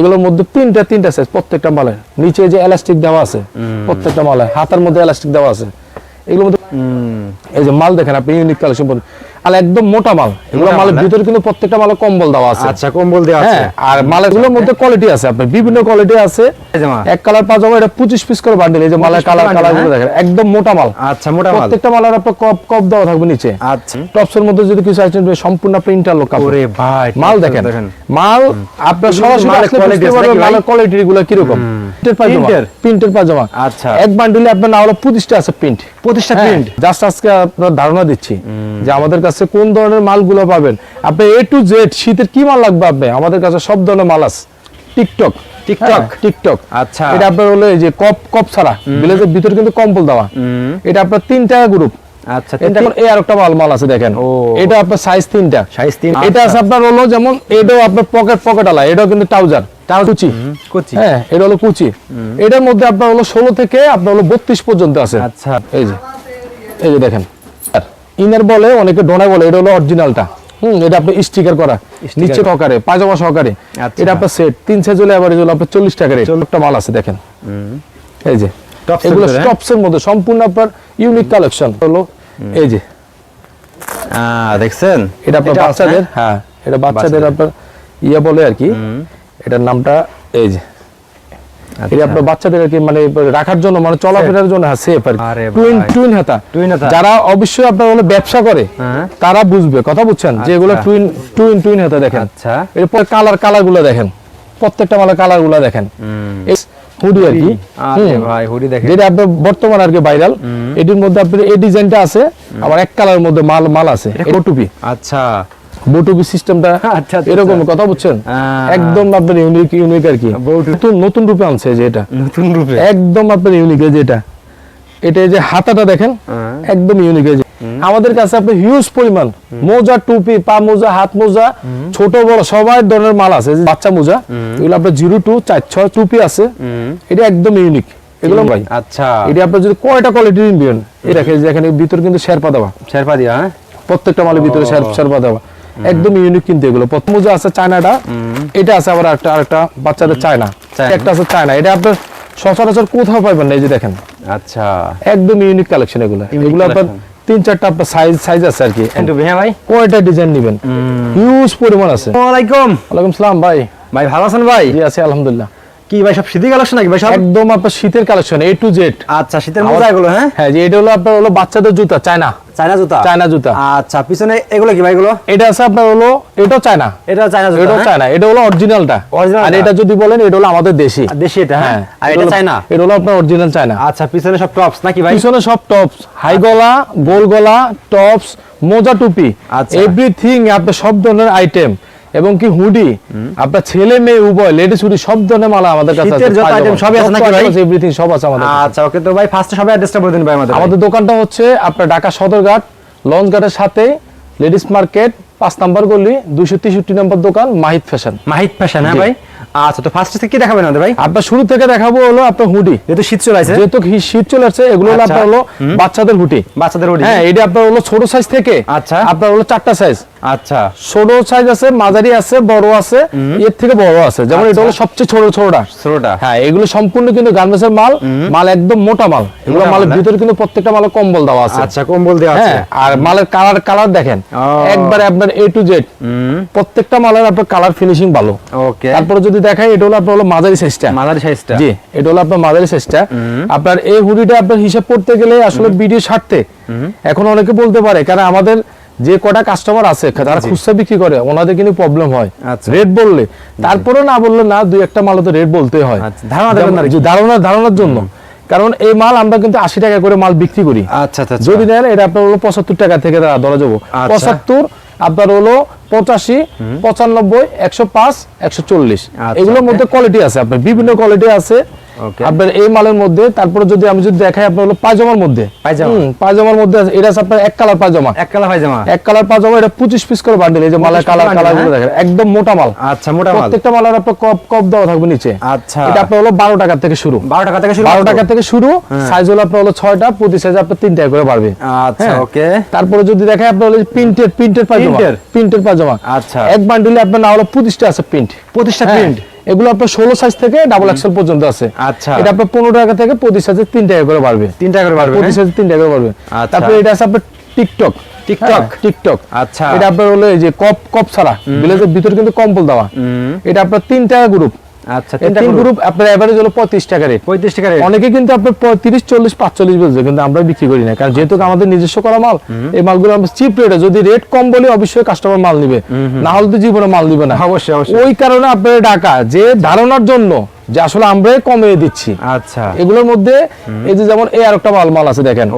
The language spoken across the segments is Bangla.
এগুলোর মধ্যে তিনটা তিনটা সাইজ প্রত্যেকটা মালের নিচে যে এলাস্টিক দেওয়া আছে প্রত্যেকটা মালের হাতের মধ্যে এলাস্টিক দেওয়া আছে। এগুলোর মধ্যে এই যে মাল দেখেন আপনি ইউনিক কালেকশন আর একদম মোটা মাল। এগুলো মালের ভিতরে কিন্তু প্রত্যেকটা মালে কম্বল দেওয়া আছে। আচ্ছা কম্বল দেওয়া আছে। হ্যাঁ আর মালের মধ্যে কোয়ালিটি আছে আপনার বিভিন্ন কোয়ালিটি আছে। এক কালার পাজামা এটা পঁচিশ পিস করে বান্ডিল এই যে মালের কালার কালারগুলো? দেখেন একদম মোটা মাল। আচ্ছা মোটা মাল। প্রত্যেকটা মালের আপনার কপ কপ দেওয়া থাকবে নিচে। আচ্ছা। টপসের মধ্যে যদি কিছু আইটেম সম্পূর্ণ আপনার ইন্টারলক কাপড় ওরে ভাই মাল দেখেন। মাল আপনার সরাসরি আসলে বুঝতে পারবেন মালের কোয়ালিটি গুলো কীরকম। প্রিন্টের পাজামা। প্রিন্টের? পাজামা। আচ্ছা। এক বান্ডিলে আপনার না হলো পঁচিশটা আছে প্রিন্ট প্রতিষ্ঠা প্রিন্ট জাস্ট আজকে আপনার ধারণা দিচ্ছি যে আমাদের কাছে কোন ধরনের মালগুলো পাবেন? আপনি এ টু জেড শীতের কি মাল লাগবে আপনি? আমাদের কাছে সব ধরনের মাল আছে। টিকটক। টিকটক? টিকটক। আচ্ছা। এটা আপনার হলো যে কপ কপ ছাড়া। ভিতরে কিন্তু কম্বল দেওয়া। এটা আপনার তিন টাকা গ্রুপ আচ্ছা এটা তিনটা এই আরেকটা মাল মাল আছে দেখেন। এটা আপনার সাইজ তিনটা। Size তিন, এটা আছে আচ্ছা। আপনার হলো যেমন এটাও আপনার পকেট পকেট আলা এটাও কিন্তু ট্রাউজার কুচি। কুচি। হ্যাঁ এটা হলো কুচি। এটার মধ্যে আপনার হলো ষোলো থেকে আপনার হলো বত্রিশ পর্যন্ত আছে। আচ্ছা। এই যে এই যে দেখেন। ইনার বলে অনেকে ডোনা বলে এটা হলো অরিজিনালটা হুম এটা আপনি স্টিকার করা নিচে সহকারে পাজামা সহকারে। আচ্ছা। এটা আপনার সেট তিন সাইজ হলে আবার হলো আপনার চল্লিশ টাকা রেট একটা মাল আছে দেখেন। এই যে এগুলো ভিতরে? স্টপসের মধ্যে সম্পূর্ণ আপনার ইউনিক কালেকশন হলো এই যে। দেখছেন? এটা আপনার বাচ্চাদের হ্যাঁ এটা বাচ্চাদের আপনার ইয়ে বলে আর কি এটার নামটা এই যে। এটা আপনার বাচ্চাদের কি মানে রাখার জন্য মানে চলাফেরার জন্য হ্যাঁ সেফ আর টুইন টুইন হাতা। যারা অবশ্যই আপনার হলো ব্যবসা করে হ্যাঁ। তারা বুঝবে কথা বুঝছেন? আচ্ছা। টুইন টুইন টুইন হাতা দেখেন। আচ্ছা। এরপর কালার কালারগুলো দেখেন। প্রত্যেকটা কালারগুলো দেখেন। হুডি আর কি। ভাই হুডি দেখেন। যেটা আপনার বর্তমান আর কি ভাইরাল এটির মধ্যে আপনার এই ডিজাইনটা আছে আবার এক কালারের মধ্যে মাল মাল আছে টুপি। আচ্ছা। বটুপি সিস্টেমটা আচ্ছা, আচ্ছা, এরকম আচ্ছা। কথা বুঝছেন একদম আপনার ইউনিক ইউনিক আর কি। নতুন নতুন রূপে আনছে যে এটা। নতুন রূপে? একদম আপনার ইউনিক যে এটা। এটা যে হাতাটা দেখেন। একদম ইউনিক যে। আমাদের কাছে আপনার হিউজ পরিমাণ। মোজা টুপি পা মোজা হাত মোজা ছোট বড় সবাই ধরনের মাল আছে। বাচ্চা মোজা এগুলো আপনার জিরো টু চার ছয় টুপি আছে। এটা একদম ইউনিক এগুলো ভাই। আচ্ছা। এটা আপনার যদি কয়টা কোয়ালিটির নিবেন? এই দেখেন এখানে ভিতরে কিন্তু শেরপা দেওয়া। শেরপা দিয়া হ্যাঁ? প্রত্যেকটা মালের ভিতরে শের- শেরপা দেওয়া। একদম ইউনিক কিন্তু এগুলো। প্রথম যে আছে চায়নাটা এটা আছে আবার একটা আরেকটা বাচ্চাদের চায়না। একটা আছে চায়না। এটা আপনার সচরাচর কোথাও পাইবেন না এই যে দেখেন। আচ্ছা। একদম ইউনিক কালেকশন এগুলো। এগুলো আপনার তিন চারটা আপনার সাইজ সাইজ আছে আর কি। ভাই। কয়টা ডিজাইন নেবেন? হিউজ পরিমাণ আছে। ওয়ালাইকুম ওয়ালাইকুম সালাম ভাই। ভাই ভালো আছেন ভাই? জি আছি আলহামদুলিল্লাহ। কি ভাই সব শীতের কালেকশন নাকি ভাই সব? একদম আপনার শীতের কালেকশন এ টু জেড আচ্ছা শীতের মোজা এগুলো হ্যাঁ? হ্যাঁ এটা হলো আপনার হলো বাচ্চাদের জুতা চায়না। চায়না জুতা? চায়না জুতা। আচ্ছা পিছনে এগুলো কি ভাই এগুলো? এটা আছে আপনার হলো এটাও চায়না। এটা চায়না জুতা এটাও হ্যাঁ? চায়না এটা হলো অরিজিনালটা আর এটা যদি বলেন এটা হলো আমাদের দেশি। দেশি এটা হ্যাঁ? আর এটা এটা চায়না? এটা হলো আপনার অরিজিনাল চায়না। আচ্ছা পিছনে সব টপস নাকি ভাই? পিছনে সব টপস হাই গলা গোল গলা টপস মোজা টুপি। আচ্ছা। এভরিথিং আপনার সব ধরনের আইটেম এবং কি হুডি? আপনার ছেলে মেয়ে উভয় লেডিস হুডি সব ধরনের মালা আমাদের কাছে শীতের যত item সবই আছে নাকি ভাই? এভরিথিং সব আছে আমাদের আচ্ছা ওকে তো ভাই ফার্স্টে সবাই অ্যাড্রেসটা বলে দিন ভাই আমাদের আমাদের দোকানটা হচ্ছে আপনার ঢাকা সদরঘাট লঞ্চ ঘাটের সাথে লেডিস মার্কেট পাঁচ নাম্বার গলি দুইশো তেষট্টি নম্বর দোকান মাহিদ ফ্যাশন মাহিত ফ্যাশন হ্যাঁ ভাই? আচ্ছা তো ফার্স্টে থেকে কি দেখাবেন আমাদের ভাই? আপনার শুরু থেকে দেখাবো হলো আপনার হুডি। যেহেতু শীত চলে আসে। যেহেতু শীত চলে আসছে এগুলো হলো আচ্ছা। আপনার হলো বাচ্চাদের হুডি। বাচ্চাদের ওডি হ্যাঁ এটা আপনার হলো ছোট সাইজ থেকে। আচ্ছা। আপনার হলো চারটা সাইজ আচ্ছা। ছোট সাইজ আছে মাঝারি আছে বড় আছে এর থেকে বড় আছে। যেমন এটা হলো সবচেয়ে ছোট ছোটটা। ছোটটা। হ্যাঁ এগুলো সম্পূর্ণ কিন্তু গার্মেন্টস এর মাল মাল একদম মোটা মাল। এগুলো মালের ভিতরে কিন্তু প্রত্যেকটা মালে কম্বল দেওয়া আছে। আচ্ছা কম্বল দেওয়া আছে। হ্যাঁ আর মালের কালার কালার দেখেন। একবারে আপনার এ টু জেড প্রত্যেকটা মালের আপনার কালার ফিনিশিং ভালো। ওকে। তারপরে যদি দেখাই এটা হলো আপনার হলো মাঝারি সাইজটা মাদারি সাইজটা জি এটা হলো আপনার মাদারি সাইজটা আপনার এই হুডিটা আপনার হিসাব করতে গেলে আসলে বিডির স্বার্থে এখন অনেকে বলতে পারে কারণ আমাদের যে কটা কাস্টমার আছে যারা খুচরা বিক্রি করে ওনাদের কিন্তু প্রবলেম হয়। আচ্ছা। রেট বললে তারপরেও না বললে না দুই একটা মাল তো রেট বলতে হয়। আচ্ছা, ধারণা ধারণা ধারণার জন্য। কারণ এই মাল আমরা কিন্তু আশি টাকা করে মাল বিক্রি করি। আচ্ছা আচ্ছা যদি নেন এটা আপনার হলো পঁচাত্তর টাকা থেকে ধরা যাব। আচ্ছা। পঁচাত্তর আপনার হলো পঁচাশি পঁচানব্বই একশো পাঁচ একশো চল্লিশ। আচ্ছা, এগুলোর মধ্যে কোয়ালিটি আছে। আপনার বিভিন্ন কোয়ালিটি আছে. আপনার এই মালের মধ্যে তারপরে যদি আমি যদি দেখাই আপনার হলো পায়জামার মধ্যে। পায়জামার মধ্যে আছে এটা আপনার এক কালার পায়জামা। এক কালা পায়জামা। এক কালার পায়জামা এটা পঁচিশ পিস করে বান্ডিল এই যে মালের কালার কালারগুলো হ্যাঁ? দেখেন একদম মোটা মাল। আচ্ছা মোটা মাল। প্রত্যেকটা মালের আপনার কপ কপ দেওয়া থাকবে নিচে। আচ্ছা। এটা আপনার হলো বারো টাকা থেকে শুরু। বারো টাকা থেকে শুরু বারো টাকা থেকে শুরু সাইজ হলো আপনার হলো ছয়টা প্রতি সাইজ আপনার তিন টাকা করে বাড়বে। আচ্ছা হ্যাঁ। ওকে তারপরে যদি দেখেন আপনার হলো প্রিন্টের প্রিন্টের পায়জামা? প্রিন্টের পায়জামা। আচ্ছা। এক বান্ডিলে আপনার না হলো পঁচিশটা আছে প্রিন্ট হ্যাঁ, প্রিন্ট এগুলো আপনার ষোলো সাইজ থেকে ডাবল এক্সেল পর্যন্ত আছে। আচ্ছা। এটা আপনার পনেরো টাকা থেকে পঁচিশ সাইজের তিন টাকা করে বাড়বে। তিন টাকা করে বাড়বে পঁচিশ সাইজের সাইজে তিন টাকা করে বাড়বে। আচ্ছা। তারপরে এটা আছে আপনার টিকটক টিকটক? হ্যাঁ, টিকটক আচ্ছা। এটা আপনার হলো এই যে কপ কপ ছাড়া। ব্লেজের ভিতরে কিন্তু কম্বল দেওয়া। এটা আপনার তিন টাকা গ্রুপ আচ্ছা তিন গ্রুপ আপনার এভারেজ হলো পঁয়ত্রিশ টাকা রেট টাকা? অনেকে কিন্তু আপনার বলছে কিন্তু আমরা বিক্রি করি না। কারণ যেহেতু আমাদের নিজস্ব করা মাল এই মালগুলো আমরা চিপ রেটে যদি রেট কম বলে অবশ্যই কাস্টমার মাল নিবে। না হলে তো জীবনে মাল নিবে না। অবশ্যই অবশ্যই। ওই কারণে আপনার ডাকা যে ধারণার জন্য যে আসলে কমিয়ে দিচ্ছি। আচ্ছা। এগুলোর মধ্যে এই যে যেমন এই আরেকটা মাল মাল আছে দেখেন।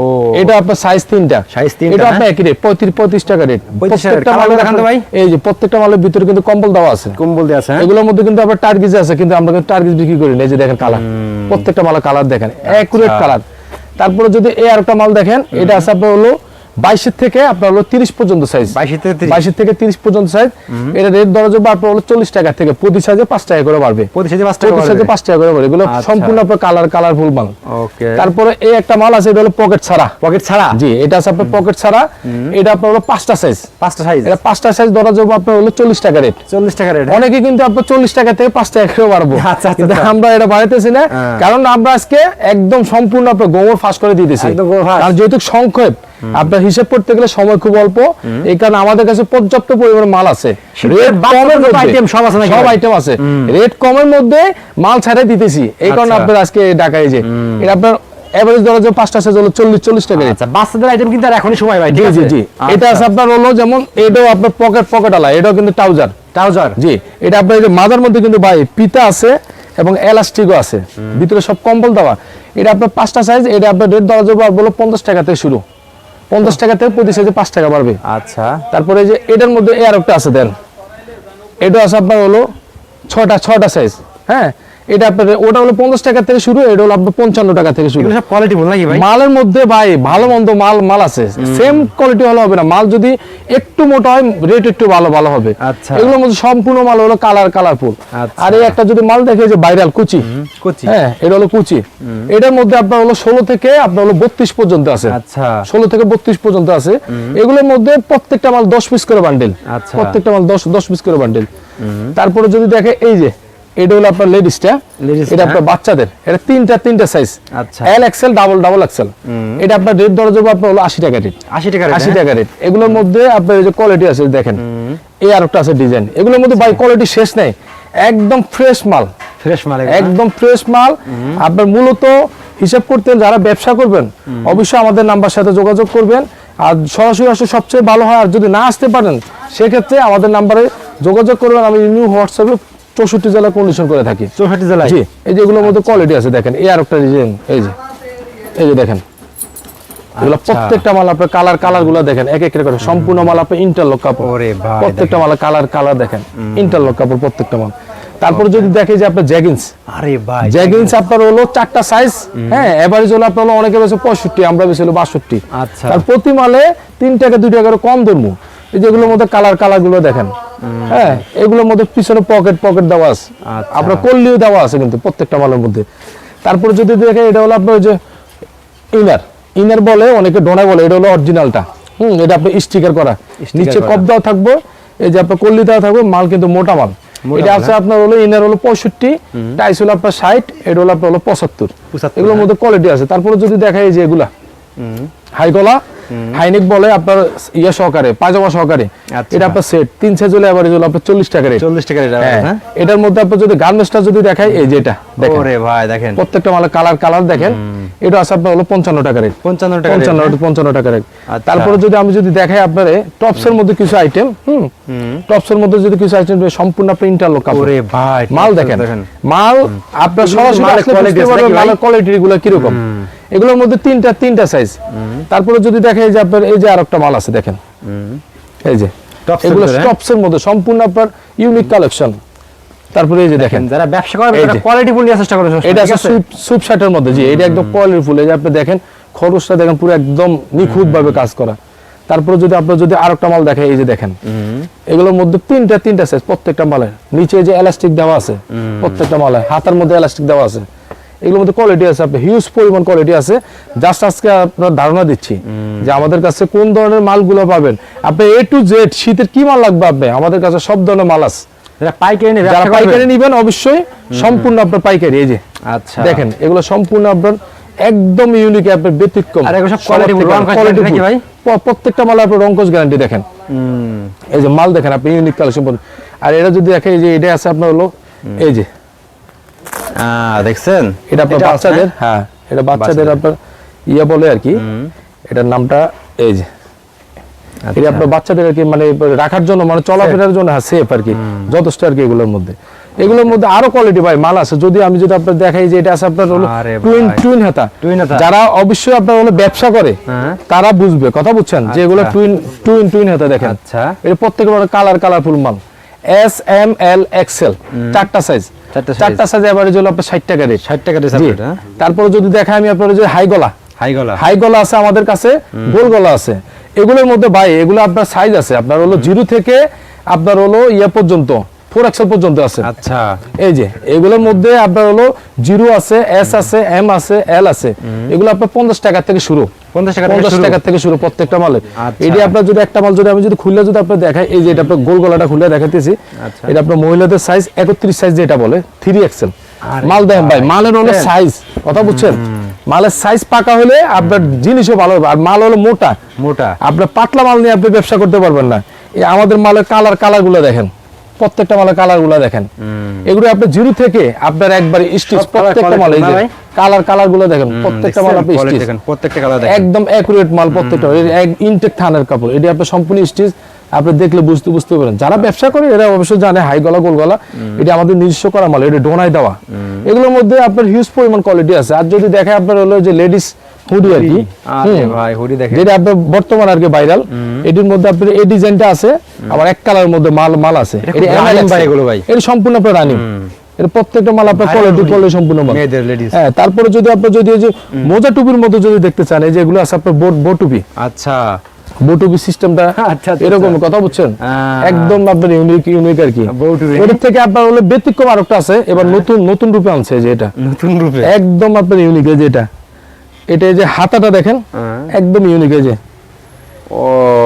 এটা আপনার সাইজ তিনটা। Size তিনটা, এটা হ্যাঁ? আপনার একই রেট পঁয়ত্রিশ টাকা রেট 35 টাকা rate। প্রত্যেকটা মালের দেখান তো ভাই। এই যে প্রত্যেকটা মালের ভিতরে কিন্তু কম্বল দেওয়া আছে। কম্বল দিয়ে আছে হ্যাঁ? এগুলোর মধ্যে কিন্তু আবার টার্গিজ আছে কিন্তু আমরা কিন্তু টার্গিজ বিক্রি করি না। এই যে দেখেন কালার প্রত্যেকটা মালের কালার দেখেন। একুরেট আচ্ছা। কালার তারপরে যদি এই আরেকটা মাল দেখেন এটা আছে আপনার হলো বাইশের থেকে আপনার হলো তিরিশ পর্যন্ত সাইজ 22 থেকে 30 বাইশের থেকে তিরিশ পর্যন্ত সাইজ এটা রেট দর যাবে আপনার হলো চল্লিশ টাকা থেকে প্রতি সাইজে পাঁচ টাকা করে বাড়বে। প্রতি সাইজে পাঁচ টাকা করে বাড়বে। এগুলো আচ্ছা। সম্পূর্ণ আপনার কালার কালারফুল মাল। তারপরে এই একটা মাল আছে এটা হলো পকেট ছাড়া। পকেট ছাড়া? জি এটা আছে আপনার পকেট ছাড়া। এটা আপনার হলো পাঁচটা সাইজ পাঁচটা সাইজ এটা পাঁচটা সাইজ যাবে আপনার হলো চল্লিশ টাকা রেট চল্লিশ টাকা রেট অনেকে কিন্তু আপনার চল্লিশ টাকা থেকে পাঁচ টাকা করে বাড়বো। আচ্ছা, আচ্ছা, কিন্তু আচ্ছা। আমরা এটা বাড়াইতেছি না। হ্যাঁ। কারণ আমরা আজকে একদম সম্পূর্ণ আপনার গোবর ফাঁস করে দিতেছি। কারণ যেহেতু সংক্ষেপ আপনার হিসাব করতে গেলে সময় খুব অল্প। এই কারণে আমাদের কাছে পর্যাপ্ত পরিমাণ মাল আছে। রেট কমের যত সব আছে সব আইটেম আছে। রেট কমের মধ্যে মাল ছাড়াই দিতেছি। এই কারণে আচ্ছা। আপনার আজকে ঢাকায় যে এটা আপনার এভারেজ ধরা যায় পাঁচটা সাইজ হলো চল্লিশ চল্লিশ টাকা আচ্ছা বাচ্চাদের আইটেম কিন্তু আর এখনই সময় ভাই জি জি জি। এটা আছে আচ্ছা। আপনার হলো যেমন এটাও আপনার পকেট পকেট আলা। এটাও কিন্তু ট্রাউজার ট্রাউজার জি এটা আপনার এই যে মাজার মধ্যে কিন্তু ভাই পিতা আছে এবং এলাস্টিকও আছে। ভিতরে সব কম্বল দেওয়া। এটা আপনার পাঁচটা সাইজ এটা আপনার রেট যাবে বলো পঞ্চাশ টাকা থেকে শুরু। পঞ্চাশ টাকা থেকে প্রতি সাইজে পাঁচ টাকা বাড়বে। আচ্ছা। তারপরে যে এটার মধ্যে আর একটা আছে দেন। এটা আছে আপনার হলো ছটা ছটা সাইজ হ্যাঁ? এটা আপনার ওটা হলো পঞ্চাশ টাকা থেকে শুরু এটা হলো আপনার পঞ্চান্ন টাকা থেকে শুরু। সব কোয়ালিটি বল নাকি ভাই? মালের মধ্যে ভাই ভালো মন্দ মাল মাল আছে। সেম কোয়ালিটি হলে হবে না। মাল যদি একটু মোটা হয় রেট একটু ভালো ভালো হবে। আচ্ছা। এগুলোর মধ্যে সম্পূর্ণ মাল হলো কালার কালারফুল আচ্ছা। আর এই একটা যদি মাল দেখে যে ভাইরাল কুচি। কুচি। হ্যাঁ এটা হলো কুচি। এটার মধ্যে আপনার হলো ষোলো থেকে আপনার হলো বত্রিশ পর্যন্ত আছে। আচ্ছা। ষোলো থেকে বত্রিশ পর্যন্ত আছে। এগুলোর মধ্যে প্রত্যেকটা মাল দশ পিস করে বান্ডেল আচ্ছা। প্রত্যেকটা মাল দশ দশ পিস করে বান্ডেল তারপরে যদি দেখে এই যে এটা হলো আপনার লেডিসটা এটা আপনার বাচ্চাদের। এটা তিনটা তিনটা সাইজ আচ্ছা। L XL double double XL এটা আপনার রেট যাবে আপনার হলো আশি টাকা রেট আশি টাকা আশি হ্যাঁ? টাকা রেট এগুলোর মধ্যে আপনার যে কোয়ালিটি আছে দেখেন। এই আর একটা আছে ডিজাইন এগুলোর মধ্যে বাই কোয়ালিটি শেষ নেই। একদম ফ্রেশ মাল। ফ্রেশ মাল একদম ফ্রেশ মাল। আপনার মূলত হিসাব করতে যারা ব্যবসা করবেন অবশ্যই আমাদের নাম্বার সাথে যোগাযোগ করবেন। আর সরাসরি আসলে সবচেয়ে ভালো হয় আর যদি না আসতে পারেন সেক্ষেত্রে আমাদের নাম্বারে যোগাযোগ করবেন। আমি নিউ হোয়াটসঅ্যাপে চৌষট্টি জেলা কন্ডিশন করে থাকি। চৌষট্টি জেলায়? জি এই যেগুলোর মধ্যে কোয়ালিটি আছে দেখেন এই আর একটা ডিজাইন এই যে এই যে দেখেন। এগুলো আচ্ছা। প্রত্যেকটা মাল আপনার কালার কালারগুলো দেখেন এক এক করে সম্পূর্ণ মাল আপনার ইন্টারলক কাপড়। প্রত্যেকটা মাল কালার কালার দেখেন ইন্টারলক কাপড় প্রত্যেকটা মাল। তারপরে যদি দেখে যে আপনার জ্যাগিন্স আরে ভাই জ্যাগিন্স আপনার হলো চারটা সাইজ হ্যাঁ এভারেজ হলো আপনার হলো অনেকে বেশি পঁয়ষট্টি আমরা বেশি হলো বাষট্টি। আচ্ছা। তার প্রতি মালে তিন টাকা দুই টাকা করে কম ধরবো। এই যেগুলোর মধ্যে কালার কালারগুলো দেখেন। হ্যাঁ এগুলোর মধ্যে পিছনে পকেট পকেট দেওয়া আছে। আচ্ছা। আপনার কল্লিও দেওয়া আছে কিন্তু প্রত্যেকটা মালের মধ্যে। তারপরে যদি দেখে এটা হলো আপনার যে ইনার ইনার বলে অনেকে ডোনা বলে এটা হলো অরিজিনালটা হুম এটা আপনার স্টিকার করা। নিচে করা। কপ দেওয়া থাকবে এই যে আপনার কল্লি দেওয়া থাকবে মাল কিন্তু মোটা মাল। এটা আছে আপনার হলো ইনার হলো পঁয়ষট্টি টাইস হলো আপনার ষাট এটা হলো আপনার হলো পঁচাত্তর। এগুলোর হ্যাঁ। মধ্যে কোয়ালিটি আছে। তারপরে যদি দেখাই এই যে এগুলা। হাই গলা হাইনেক বলে আপনার ইয়ে সহকারে পাজামা সহকারে। আচ্ছা। এটা আপনার সেট তিন সাইজ হলে এভারেজ হলো আপনার চল্লিশ টাকা রেট চল্লিশ টাকা rate, হ্যাঁ। হ্যাঁ? এটার মধ্যে আপনার যদি গার্মেন্টসটা যদি দেখাই এই যে এটা দেখেন। ওরে ভাই দেখেন। প্রত্যেকটা মালের কালার কালার দেখেন। এটা আছে আপনার হলো পঞ্চান্ন টাকা রেট পঞ্চান্ন টাকা পঞ্চান্ন হ্যাঁ? পঞ্চান্ন টাকা রেট আচ্ছা। তারপরে যদি আমি যদি দেখাই আপনারে টপসের মধ্যে কিছু আইটেম হুম? টপসের মধ্যে যদি কিছু আইটেম সম্পূর্ণ আপনি ইন্টারলক কাপড়। ওরে ভাই মাল দেখেন। দেখেন। মাল আপনার সরাসরি পারবেন মালের কোয়ালিটি গুলো কীরকম। এগুলোর মধ্যে তিনটা তিনটা সাইজ তারপরে যদি যে আপনার এই যে আরেকটা মাল আছে দেখেন। এই যে এগুলো? মধ্যে সম্পূর্ণ আপনার ইউনিক কালেকশন তারপরে এই যে দেখেন। যারা ব্যবসা করে তারা কোয়ালিটি ফুল চেষ্টা করে এটা আছে? সুপ সুপ শার্টের মধ্যে জি এটা একদম কোয়ালিটি ফুল। এই যে আপনি দেখেন খরচটা দেখেন পুরো একদম নিখুঁত ভাবে কাজ করা। তারপরে যদি আপনার যদি আরেকটা মাল দেখেন এই যে দেখেন। এগুলোর মধ্যে তিনটা তিনটা সাইজ প্রত্যেকটা মালের। নিচে যে এলাস্টিক দেওয়া আছে প্রত্যেকটা মালে হাতার মধ্যে এলাস্টিক দেওয়া আছে। এগুলোর মধ্যে কোয়ালিটি আছে আপনি হিউজ পরিমাণ কোয়ালিটি আছে। জাস্ট আজকে আপনার ধারণা দিচ্ছি যে আমাদের কাছে কোন ধরনের মালগুলো পাবেন। আপনি এ টু জেড শীতের কি মাল লাগবে আপনি? আমাদের কাছে সব ধরনের মাল আছে। যারা পাইকারি নেবে যারা ব্যবসা পাইকারি করবে? নিবেন অবশ্যই সম্পূর্ণ আপনার পাইকারি এই যে। আচ্ছা। দেখেন এগুলো সম্পূর্ণ আপনার একদম ইউনিক আপনার ব্যতিক্রম। আর সব কোয়ালিটি ভাই? প্রত্যেকটা মাল আপনার গ্যারান্টি দেখেন। এই যে মাল দেখেন আপনি ইউনিক কালেকশন আর এটা যদি দেখেন এই যে এটা আছে আপনার হলো এই যে দেখছেন? এটা আপনার বাচ্চাদের? হ্যাঁ এটা বাচ্চাদের আপনার ইয়ে বলে আর কি। এটার নামটা এই যে। এটা আচ্ছা। আপনার বাচ্চাদের আর কি মানে রাখার জন্য মানে চলাফেরার জন্য হ্যাঁ সেফ আর কি। যথেষ্ট আর কি এগুলোর মধ্যে। এগুলোর মধ্যে আরও কোয়ালিটি ভাই মাল আছে। যদি আমি যদি আপনার দেখাই যে এটা আছে আপনার হলো টুইন টুইন হাতা। যারা অবশ্যই আপনার হলো ব্যবসা করে হ্যাঁ। তারা বুঝবে। কথা বুঝছেন? যে এগুলো আচ্ছা। টুইন টুইন টুইন হাতা দেখেন। আচ্ছা। এটা প্রত্যেকের কালার কালারফুল মাল। এস এম এল এক্সেল চারটা সাইজ চারটা সাইজ এভারেজ হলো আপনার ষাট টাকা রেট 60 টাকা রেট হ্যাঁ? তারপরে যদি দেখা আমি আপনার যে হাই গলা। হাই গলা। হাই গলা আছে আমাদের কাছে গোল গলা আছে। এগুলোর মধ্যে ভাই এগুলো আপনার সাইজ আছে। আপনার হলো জিরো থেকে আপনার হলো ইয়ে পর্যন্ত। ফোর এক্সেল পর্যন্ত আছে। আচ্ছা। এই যে এগুলোর মধ্যে আপনার হলো জিরো আছে এস আছে এম আছে এল আছে। এগুলো আপনার পঞ্চাশ টাকা থেকে শুরু। 50 টাকা থেকে পঞ্চাশ টাকা থেকে শুরু প্রত্যেকটা মালে। আচ্ছা। এটি আপনার যদি একটা মাল যদি আমি যদি খুললে যদি আপনার দেখাই এই যে এটা আপনার গোল গলাটা খুলে দেখাইতেছি। আচ্ছা। এটা আপনার মহিলাদের সাইজ একত্রিশ সাইজ যেটা বলে থ্রি এক্সেল মাল দেখেন ভাই মালের হলো সাইজ কথা বুঝছেন? মালের সাইজ পাকা হলে আপনার জিনিসও ভালো হবে আর মাল হলো মোটা। মোটা। আপনার পাতলা মাল নিয়ে আপনি ব্যবসা করতে পারবেন না। এই আমাদের মালের কালার কালারগুলো দেখেন। প্রত্যেকটা মালের কালারগুলো দেখেন এগুলো আপনার জিরো থেকে আপনার একবার স্টিচ প্রত্যেকটা মাল এই যে কালার কালারগুলো দেখেন প্রত্যেকটা মাল আপনি স্টিচ দেখেন প্রত্যেকটা কালার দেখেন। একদম অ্যাকুরেট মাল প্রত্যেকটা এক ইনটেক থানের কাপড়। এটি আপনি সম্পূর্ণ স্টিচ আপনি দেখলে বুঝতে বুঝতে পারেন যারা ব্যবসা করে এরা অবশ্যই জানে হাই গলা গোল। গলা এটা আমাদের নিজস্ব করা মাল এটা ডোনাই দেওয়া। এগুলোর মধ্যে আপনার হিউজ পরিমাণ কোয়ালিটি আছে। আর যদি দেখে আপনার হলো যে লেডিস হুডি আর কি ভাই হুডি দেখেন। যেটা আপনার বর্তমান আর কি ভাইরাল এটির মধ্যে আপনার এই ডিজাইনটা আছে আবার এক কালারের মধ্যে মাল মাল আছে। এটা সম্পূর্ণ আপনার রানিং এর প্রত্যেকটা মাল আপনার কোয়ালিটি কোয়ালিটি সম্পূর্ণ মাল। হ্যাঁ তারপরে যদি আপনার যদি এই যে মোজা টুপির মধ্যে যদি দেখতে চান এই যে এগুলো আছে আপনার বোট বো টুপি। আচ্ছা। বো সিস্টেমটা এরকম। কথা বুঝছেন? একদম আপনার ইউনিক ইউনিক আর কি। থেকে আপনার হলো ব্যতিক্রম আরেকটা আছে। এবার নতুন নতুন রূপে আনছে যে এটা। নতুন রূপে। একদম আপনার ইউনিক যে এটা। এটা এই যে হাতাটা দেখেন। হ্যাঁ। একদম ইউনিক এই যে।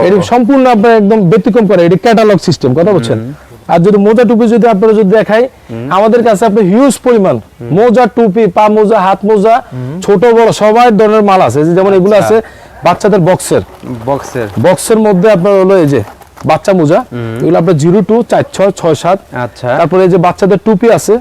এটি সম্পূর্ণ আপনার একদম ব্যতিক্রম করে এটি ক্যাটালগ সিস্টেম কথা বলছেন? আর যদি মোজা টুপি যদি আপনারা যদি দেখাই আমাদের কাছে আপনার হিউজ পরিমাণ মোজা টুপি পা মোজা হাত মোজা ছোট বড় সবাই ধরনের মাল আছে। যেমন এগুলো আচ্ছা। আছে বাচ্চাদের বক্সের বক্সের বক্সের মধ্যে আপনার হলো এই যে বাচ্চা মোজা এগুলো আপনার জিরো টু চার ছয় ছয় সাত। আচ্ছা। তারপরে এই যে বাচ্চাদের টুপি আছে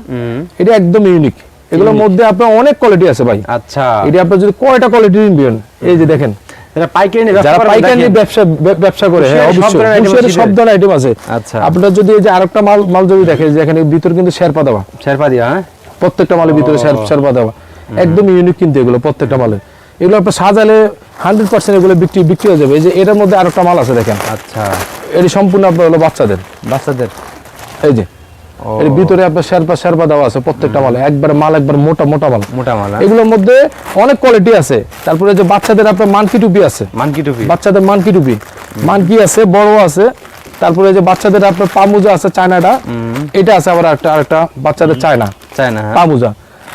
এটা একদম ইউনিক এগুলোর মধ্যে আপনার অনেক কোয়ালিটি আছে ভাই। আচ্ছা। এটা আপনার যদি কয়টা কোয়ালিটি নিবেন এই যে দেখেন। যারা পাইকারি যারা পাইকারি ব্যবসা ব্যবসা করে হ্যাঁ অবশ্যই। ধরনের item হুঁশিয়ারি আছে সব ধরনের আইটেম আছে। আচ্ছা। আপনার যদি এই যে আরেকটা মাল মাল যদি যে এখানে ভিতর কিন্তু শেরপা দেওয়া শেরপা হ্যাঁ? প্রত্যেকটা মালের ভিতরে শের- শেরপা দেওয়া একদম ইউনিক কিন্তু এগুলো প্রত্যেকটা মালের। এগুলো আপনার সাজালে হান্ড্রেড পার্সেন্ট এগুলো বিক্রি বিক্রি হয়ে যাবে। এই যে এটার মধ্যে আরেকটা মাল আছে দেখেন। আচ্ছা। এটি সম্পূর্ণ আপনার হলো বাচ্চাদের। বাচ্চাদের। এই যে। এর ভিতরে আপনার শেরপা শেরপা দেওয়া আছে প্রত্যেকটা মালে একবার মাল একবার মোটা মোটা মাল। মোটা মালা এগুলোর মধ্যে অনেক কোয়ালিটি আছে। তারপরে যে বাচ্চাদের আপনার মানকি টুপি আছে। মানকি টুপি। বাচ্চাদের মানকি টুপি। মানকি আছে বড় আছে। তারপরে যে বাচ্চাদের আপনার পামুজা আছে চায়নাটা। এটা আছে আবার একটা আরেকটা বাচ্চাদের চায়না। চায় না হ্যাঁ? পামুজা।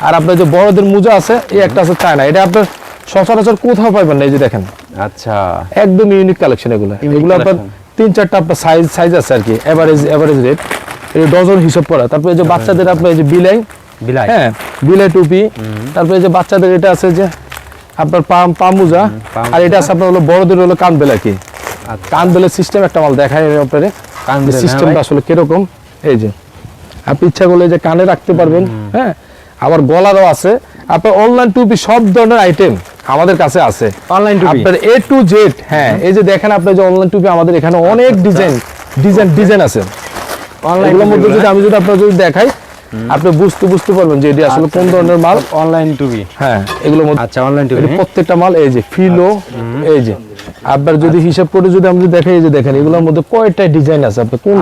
আর আপনার যে বড়দের মোজা আছে এই একটা আছে চায়না। এটা আপনার সচরাচর কোথাও পাইবেন না এই যে দেখেন। আচ্ছা। একদম ইউনিক কালেকশন এগুলো। এগুলো আপনার তিন চারটা আপনার সাইজ সাইজ আছে আর কি। এভারেজ এভারেজ রেট ডজন হিসাব করা। তারপরে যে বাচ্চাদের আপনার এই যে বিলাই। বিলাই। হ্যাঁ বিলাই টুপি। তারপরে যে বাচ্চাদের এটা আছে যে আপনার পাম পামুজা। পাম আর এটা আছে আপনার হলো বড়দের হলো কানবেল আর কি? আচ্ছা। কানবেলের সিস্টেম একটা মাল দেখায় আমি আপনারে। হ্যাঁ সিস্টেমটা। আসলে কীরকম? এই যে আপনি ইচ্ছা করলে যে কানে রাখতে পারবেন হ্যাঁ? আবার গলারও আছে। আপনার অনলাইন টুপি সব ধরনের আইটেম আমাদের কাছে আছে। অনলাইন টুপি? আপনার এ টু জেড হ্যাঁ এই যে দেখেন আপনি যে অনলাইন টুপি আমাদের এখানে অনেক ডিজাইন ডিজাইন ডিজাইন আছে। এগুলোর মধ্যে যদি আমি যদি আপনার যদি দেখাই আপনি বুঝতে বুঝতে পারবেন যে এটি আসলে কোন ধরনের মাল। অনলাইন টুপি হ্যাঁ এগুলোর মধ্যে। আচ্ছা অনলাইন টুপি এটি প্রত্যেকটা মাল এই যে ফিলো এই যে আপনার যদি হিসাব করে যদি আমি দেখাই এই যে দেখেন এগুলোর মধ্যে কয়টা ডিজাইন আছে আপনি কোন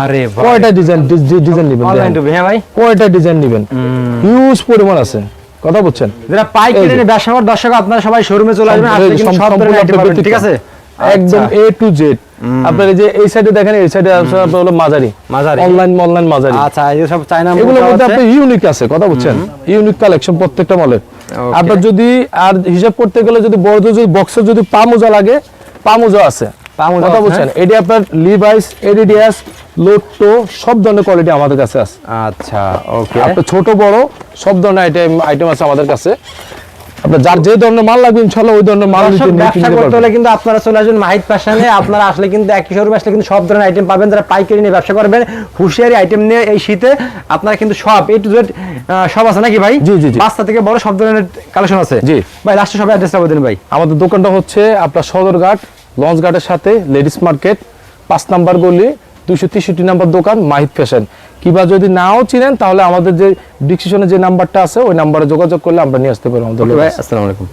কয়টা ডিজাইন ডিজাইন নেবেন অনলাইন। টুপি হ্যাঁ ভাই। কয়টা ডিজাইন নেবেন? হিউজ পরিমাণ আছে। কথা বুঝছেন যারা পাইকারি। নিয়ে ব্যবসা করার দর্শক আপনারা সবাই শোরুমে চলে আসবেন আসলে কিন্তু সব ধরনের ঠিক আছে? একদম আচ্ছা। এ টু জেড আপনার যে এই সাইডে দেখেন এই সাইডে আপনার হলো মাঝারি। মাঝারি। অনলাইন অনলাইন মাঝারি। আচ্ছা এই সব চায়না এগুলোর মধ্যে আপনার ইউনিক আছে কথা বুঝছেন? ইউনিক কালেকশন প্রত্যেকটা মালের. আপনার যদি আর হিসাব করতে গেলে যদি বড় যদি বক্সের যদি পা মোজা লাগে পা মোজা আছে। কথা আছে, বলছেন এটি আপনার লিভাইস এডিডিএস লোটো সব ধরনের কোয়ালিটি আমাদের কাছে আছে। আচ্ছা ওকে আপনার ছোট বড় সব ধরনের আইটেম আইটেম আছে আমাদের কাছে। আপনার যার যে ধরনের মাল লাগবে ইনশাল্লাহ ওই ধরনের মাল দর্শক, নিতে নিতে ব্যবসা করতে পারবেন। হলে কিন্তু আপনারা চলে আসবেন মাহিত ফ্যাশনে আপনারা আসলে কিন্তু একই শোরুমে আসলে কিন্তু সব ধরনের আইটেম পাবেন যারা পাইকারি নিয়ে ব্যবসা করবেন হুঁশিয়ারি আইটেম নিয়ে এই শীতে আপনারা কিন্তু সব এ টু জেড সব আছে নাকি ভাই জি, জি। থেকে বড় সব ধরনের কালেকশন আছে জি। ভাই লাস্টে সবাই অ্যাড্রেসটা বলে দিন ভাই আমাদের দোকানটা হচ্ছে আপনার সদরঘাট লঞ্চ ঘাটের সাথে লেডিস মার্কেট পাঁচ নাম্বার গলি দুইশো তেষট্টি নাম্বার দোকান মাহিদ ফ্যাশন কিংবা যদি নাও চিনেন তাহলে আমাদের যে ডিসিশনে যে নাম্বারটা আছে ওই নাম্বারে যোগাযোগ করলে আমরা নিয়ে আসতে পারব আমাদের। আসসালামু আলাইকুম